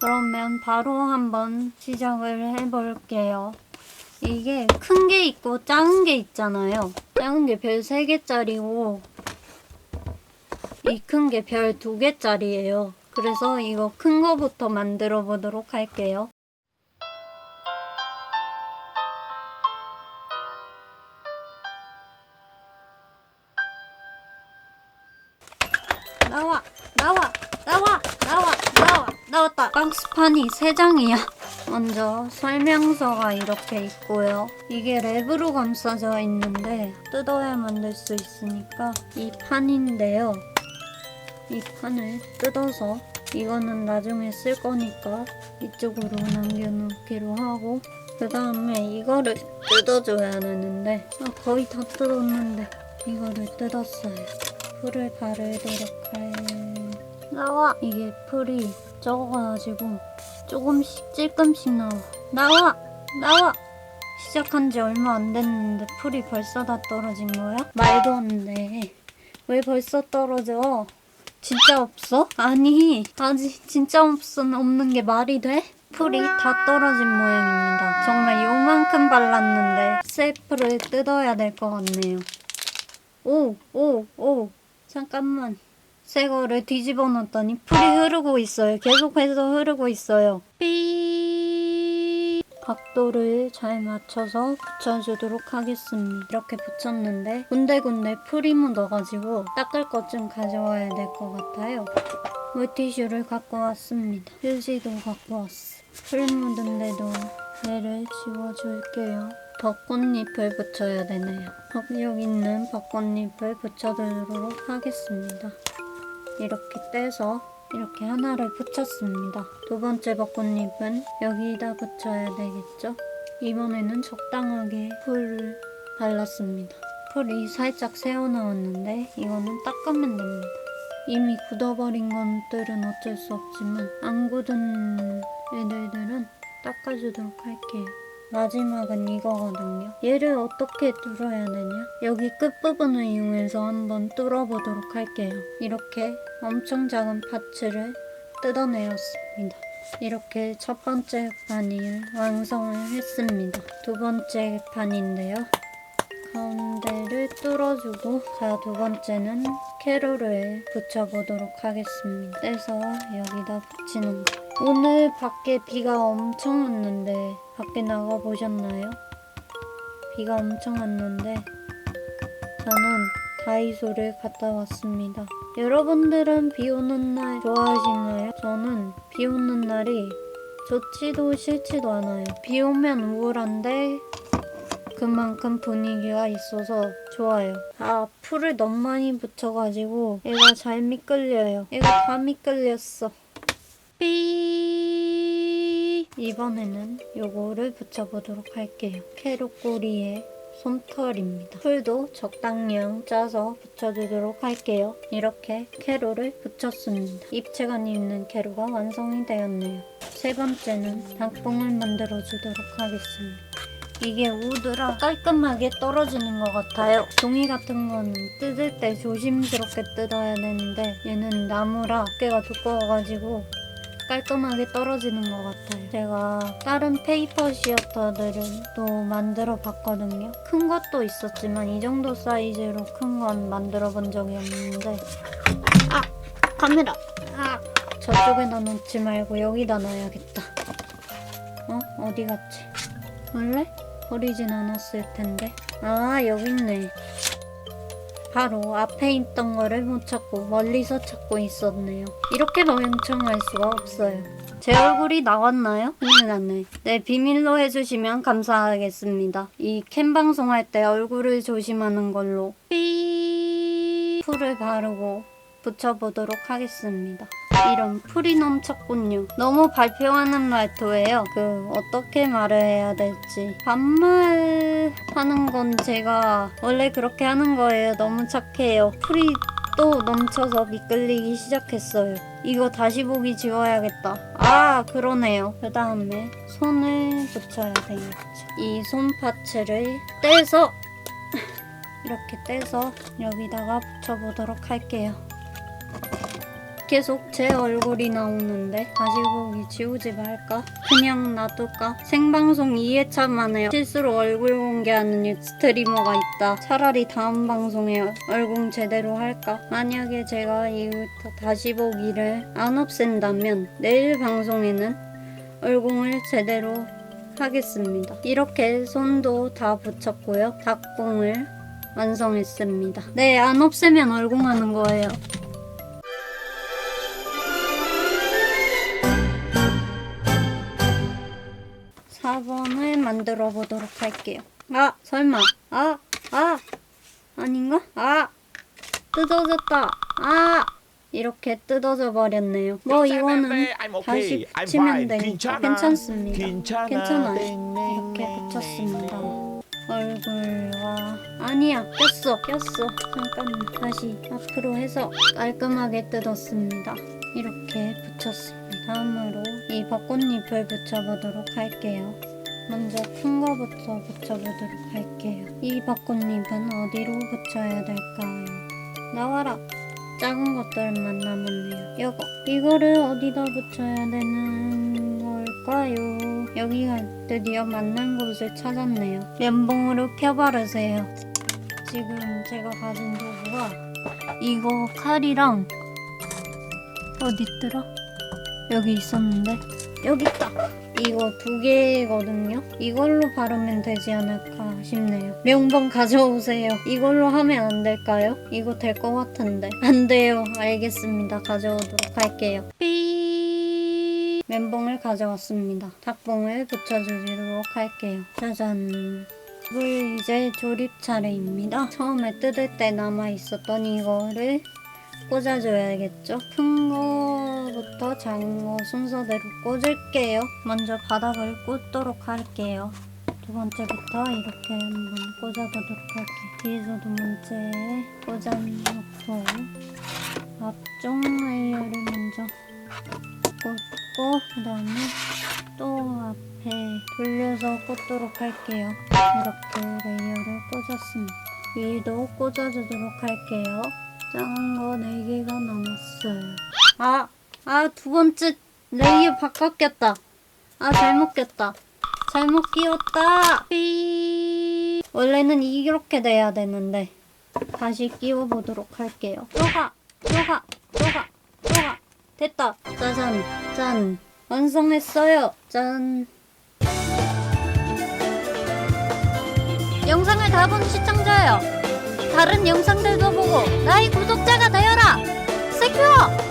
그러면 바로 한번 시작을 해볼게요. 이게 큰 게 있고 작은 게 있잖아요. 작은 게 별 3개짜리고 이 큰 게 별 2개짜리예요. 그래서 이거 큰 거부터 만들어 보도록 할게요. 나왔다! 박스판이 3장이야. 먼저 설명서가 이렇게 있고요. 이게 랩으로 감싸져 있는데 뜯어야 만들 수 있으니까 이 판인데요. 이 판을 뜯어서 이거는 나중에 쓸 거니까 이쪽으로 남겨놓기로 하고 그 다음에 이거를 뜯어줘야 되는데 아, 거의 다 뜯었는데 이거를 뜯었어요. 풀을 바르도록 할... 나와! 이게 풀이 적어가지고 조금씩 찔끔씩 나와. 나와! 나와! 시작한 지 얼마 안 됐는데 풀이 벌써 다 떨어진 거야? 말도 안 돼. 왜 벌써 떨어져? 진짜 없어? 아니, 아직 진짜 없어, 없는 게 말이 돼? 풀이 다 떨어진 모양입니다. 정말 요만큼 발랐는데 셀프를 뜯어야 될 것 같네요. 오, 오, 오. 잠깐만. 새 거를 뒤집어 놨더니 풀이 흐르고 있어요. 계속해서 흐르고 있어요. 삐 각도를 잘 맞춰서 붙여주도록 하겠습니다. 이렇게 붙였는데 군데군데 풀이 묻어가지고 닦을 것 좀 가져와야 될 것 같아요. 물티슈를 갖고 왔습니다. 휴지도 갖고 왔어. 풀 묻은 데도 얘를 지워줄게요. 벚꽃잎을 붙여야 되네요. 여기 있는 벚꽃잎을 붙여주도록 하겠습니다. 이렇게 떼서 이렇게 하나를 붙였습니다. 두 번째 벚꽃잎은 여기다 붙여야 되겠죠? 이번에는 적당하게 풀을 발랐습니다. 풀이 살짝 새어나왔는데 이거는 닦으면 됩니다. 이미 굳어버린 것들은 어쩔 수 없지만 안 굳은 애들들은 닦아주도록 할게요. 마지막은 이거거든요. 얘를 어떻게 뚫어야 되냐? 여기 끝부분을 이용해서 한번 뚫어보도록 할게요. 이렇게 엄청 작은 파츠를 뜯어내었습니다. 이렇게 첫 번째 판을 완성을 했습니다. 두 번째 판인데요. 가운데를 뚫어주고 자 두 번째는 캐롤을 붙여보도록 하겠습니다. 떼서 여기다 붙이는 거. 오늘 밖에 비가 엄청 왔는데 밖에 나가 보셨나요? 비가 엄청 왔는데 저는 다이소를 갔다 왔습니다. 여러분들은 비 오는 날 좋아하시나요? 저는 비 오는 날이 좋지도 싫지도 않아요. 비 오면 우울한데 그만큼 분위기가 있어서 좋아요. 아, 풀을 너무 많이 붙여가지고 얘가 잘 미끌려요. 얘가 다 미끌렸어. 삐 이번에는 요거를 붙여보도록 할게요. 캐럿 꼬리에 솜털입니다. 풀도 적당량 짜서 붙여주도록 할게요. 이렇게 캐롤을 붙였습니다. 입체감 있는 캐롤가 완성이 되었네요. 세 번째는 단풍을 만들어주도록 하겠습니다. 이게 우드라 깔끔하게 떨어지는 것 같아요. 종이 같은 거는 뜯을 때 조심스럽게 뜯어야 되는데 얘는 나무라 어깨가 두꺼워가지고 깔끔하게 떨어지는 것 같아요. 제가 다른 페이퍼 시어터들을 또 만들어 봤거든요. 큰 것도 있었지만 이 정도 사이즈로 큰 건 만들어 본 적이 없는데 아! 카메라! 아! 저쪽에다 놓지 말고 여기다 놔야겠다. 어? 어디 갔지? 원래? 버리진 않았을 텐데. 아, 여기 있네. 바로 앞에 있던 거를 못 찾고 멀리서 찾고 있었네요. 이렇게 멍청할 수가 없어요. 제 얼굴이 나왔나요? 큰일 났네. 네, 비밀로 해주시면 감사하겠습니다. 이 캠 방송할 때 얼굴을 조심하는 걸로 삐 풀을 바르고 붙여보도록 하겠습니다. 이런 풀이 넘쳤군요. 너무 발표하는 말투예요. 그 어떻게 말을 해야 될지 반말 하는 건 제가 원래 그렇게 하는 거예요. 너무 착해요. 풀이 또 넘쳐서 미끌리기 시작했어요. 이거 다시 보기 지워야겠다. 아 그러네요. 그 다음에 손을 붙여야 되겠죠. 이 손 파츠를 떼서 이렇게 떼서 여기다가 붙여보도록 할게요. 계속 제 얼굴이 나오는데 다시 보기 지우지 말까? 그냥 놔둘까? 생방송 2회차 만에 실수로 얼굴 공개하는 유- 스트리머가 있다. 차라리 다음 방송에 얼굴 제대로 할까? 만약에 제가 이후부터 다시 보기를 안 없앤다면 내일 방송에는 얼굴을 제대로 하겠습니다. 이렇게 손도 다 붙였고요. 닭봉을 완성했습니다. 네, 안 없애면 얼공하는 거예요. 4번을 만들어 보도록 할게요. 아, 설마. 아, 아. 아닌가? 아. 뜯어졌다. 아. 이렇게 뜯어져 버렸네요. 뭐 이거는 다시 붙이면 되니까 괜찮습니다. 괜찮아요. 이렇게 붙였습니다. 얼굴과 아니야 꼈어 꼈어 잠깐만 다시 앞으로 해서 깔끔하게 뜯었습니다 이렇게 붙였습니다 다음으로 이 벚꽃잎을 붙여보도록 할게요. 먼저 큰 거부터 붙여보도록 할게요. 이 벚꽃잎은 어디로 붙여야 될까요? 나와라. 작은 것들만 남았네요. 요거. 이거를 어디다 붙여야 되는 걸까요? 여기가 드디어 맞는 곳을 찾았네요. 면봉으로 펴바르세요. 지금 제가 가진 도구가 이거 칼이랑 어디 있더라? 여기 있었는데? 여기 있다. 이거 두 개거든요. 이걸로 바르면 되지 않을까 싶네요. 명봉 가져오세요. 이걸로 하면 안 될까요? 이거 될 것 같은데. 안 돼요. 알겠습니다. 가져오도록 할게요. 삐 면봉을 가져왔습니다. 닭봉을 붙여주도록 할게요. 짜잔. 이걸 이제 조립 차례입니다. 처음에 뜯을 때 남아있었던 이거를 꽂아줘야겠죠? 큰거 부터 작은 거 순서대로 꽂을게요. 먼저 바닥을 꽂도록 할게요. 두 번째부터 이렇게 한번 꽂아보도록 할게요. 뒤에서 두 번째 꽂아놓고 앞쪽 레이어를 먼저 꽂고 그 다음에 또 앞에 돌려서 꽂도록 할게요. 이렇게 레이어를 꽂았습니다. 위도 꽂아주도록 할게요. 작은 거 4개가 남았어요. 아, 아, 두 번째 레이어 바꿨겠다. 아, 잘못 꼈다. 잘못 끼웠다. 삐. 원래는 이렇게 돼야 되는데. 다시 끼워보도록 할게요. 쪼가, 쪼가, 쪼가, 쪼가. 됐다. 짜잔, 짠. 완성했어요. 짠. 영상을 다 본 시청자요. 다른 영상들도 보고 나의 구독자가 되어라! 세큐어!